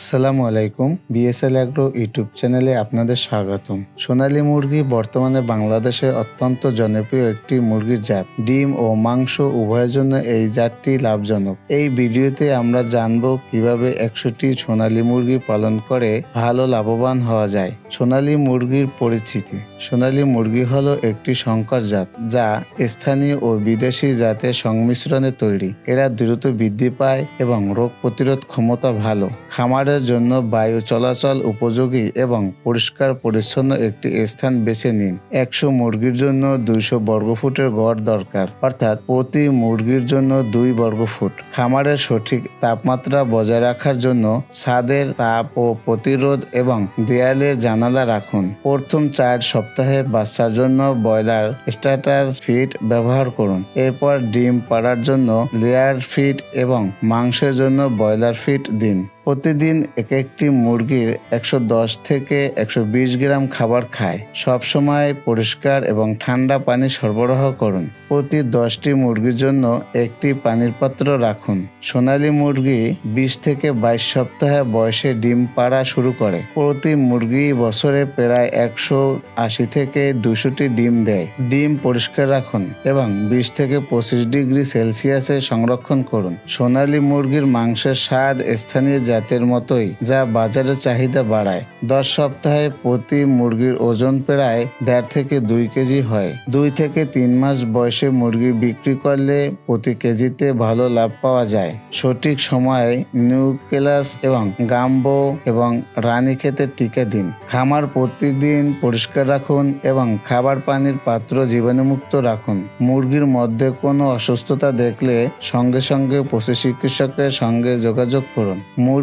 আসসালামু আলাইকুম। BSL agro YouTube চ্যানেলে আপনাদের স্বাগতম। সোনালী মুরগি বর্তমানে বাংলাদেশে অত্যন্ত জনপ্রিয় একটি মুরগির জাত। ডিম ও মাংস উভয়ের জন্য এই জাতটি লাভজনক। এই ভিডিওতে আমরা জানব কীভাবে একশোটি সোনালী মুরগি পালন করে ভালো লাভবান হওয়া যায়। সোনালী মুরগির পরিচিতি। সোনালী মুরগি হলো একটি সংকর জাত, যা স্থানীয় ও বিদেশি জাতের সংমিশ্রণে তৈরি। এরা দ্রুত বৃদ্ধি পায় এবং রোগ প্রতিরোধ ক্ষমতা ভালো। খামারের জন্য বায়ু চলাচল উপযোগী এবং পরিষ্কার পরিচ্ছন্ন একটি স্থান বেছে নিন। একশো মুরগির জন্য দুইশো বর্গফুটের গড় দরকার। অর্থাৎ প্রতি মুরগির জন্য দুই বর্গফুট। খামারের সঠিক তাপমাত্রা বজায় রাখার জন্য ছাদের তাপ ও প্রতিরোধ এবং দেয়ালে জানালা রাখুন। প্রথম চার সপ্তাহে বাচ্চার জন্য ব্রয়লার স্টার্টার ফিড ব্যবহার করুন। এরপর ডিম পাড়ার জন্য লেয়ার ফিড এবং মাংসের জন্য ব্রয়লার ফিড দিন। প্রতিদিন এক একটি মুরগির একশো দশ থেকে একশো বিশ গ্রাম খাবার খায়। সব সময় পরিষ্কার এবং ঠান্ডা পানি সরবরাহ করুন। প্রতি দশটি মুরগির জন্য একটি পানির পাত্র রাখুন। সোনালী মুরগি বিশ থেকে বাইশ সপ্তাহে বয়সে ডিম পাড়া শুরু করে। প্রতি মুরগি বছরে প্রায় একশো আশি থেকে দুশোটি ডিম দেয়। ডিম পরিষ্কার রাখুন এবং বিশ থেকে পঁচিশ ডিগ্রি সেলসিয়াসে সংরক্ষণ করুন। সোনালী মুরগির মাংসের স্বাদ স্থানীয় জাতের মতোই, যা বাজারে চাহিদা বাড়ায়। দশ সপ্তাহে প্রতি মুরগির ওজন প্রায় দেড় থেকে দুই কেজি হয়। দুই থেকে তিন মাস বয়সে মুরগি বিক্রি করলে প্রতি কেজিতে ভালো লাভ পাওয়া যায়। সঠিক সময়ে নিউক্লাস এবং গাম্বো এবং রানীক্ষেতের টিকা দিন। খামার প্রতিদিন পরিষ্কার রাখুন এবং খাবার পানির পাত্র জীবাণুমুক্ত রাখুন। মুরগির মধ্যে কোনো অসুস্থতা দেখলে সঙ্গে সঙ্গে পশু চিকিৎসকের সঙ্গে যোগাযোগ করুন।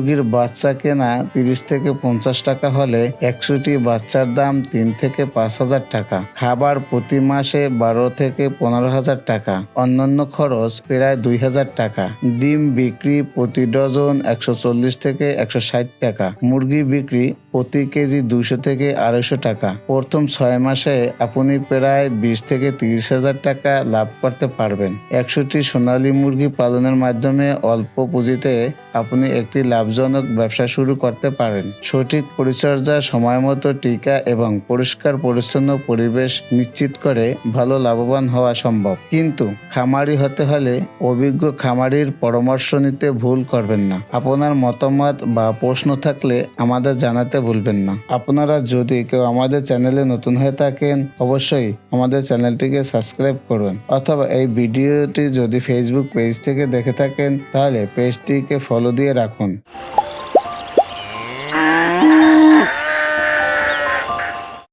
মুরগির বাচ্চা কেনা তিরিশ থেকে পঞ্চাশ টাকা হলে একশোটি বাচ্চার দাম তিন থেকে পাঁচ হাজার টাকা। খাবার প্রতি মাসে বারো থেকে পনেরো হাজার টাকা। অন্যান্য খরচ প্রায় দুই হাজার টাকা। ডিম বিক্রি প্রতি ডজন একশো চল্লিশ থেকে একশো ষাট টাকা। মুরগি বিক্রি প্রতি কেজি দুশো থেকে আড়াইশো টাকা। প্রথম ছয় মাসে আপনি প্রায় বিশ থেকে তিরিশ হাজার টাকা লাভ করতে পারবেন। একশোটি সোনালী মুরগি পালনের মাধ্যমে অল্প পুঁজিতে আপনি একটি লাভজনক ব্যবসা শুরু করতে পারেন। সঠিক পরিচর্যা সময় মতো টিকা এবং পরিষ্কার পরিচ্ছন্ন পরিবেশ নিশ্চিত করে ভালো লাভবান হওয়া সম্ভব। কিন্তু খামারি হতে হলে অভিজ্ঞ খামারির পরামর্শ নিতে ভুল করবেন না। আপনার মতামত বা প্রশ্ন থাকলে আমাদের জানাতে ভুলবেন না। আপনারা যদি কেউ আমাদের চ্যানেলে নতুন হয়ে থাকেন, অবশ্যই আমাদের চ্যানেলটিকে সাবস্ক্রাইব করুন। অথবা এই ভিডিওটি যদি ফেসবুক পেজ থেকে দেখে থাকেন, তাহলে পেজটিকে ফলো দিয়ে রাখুন।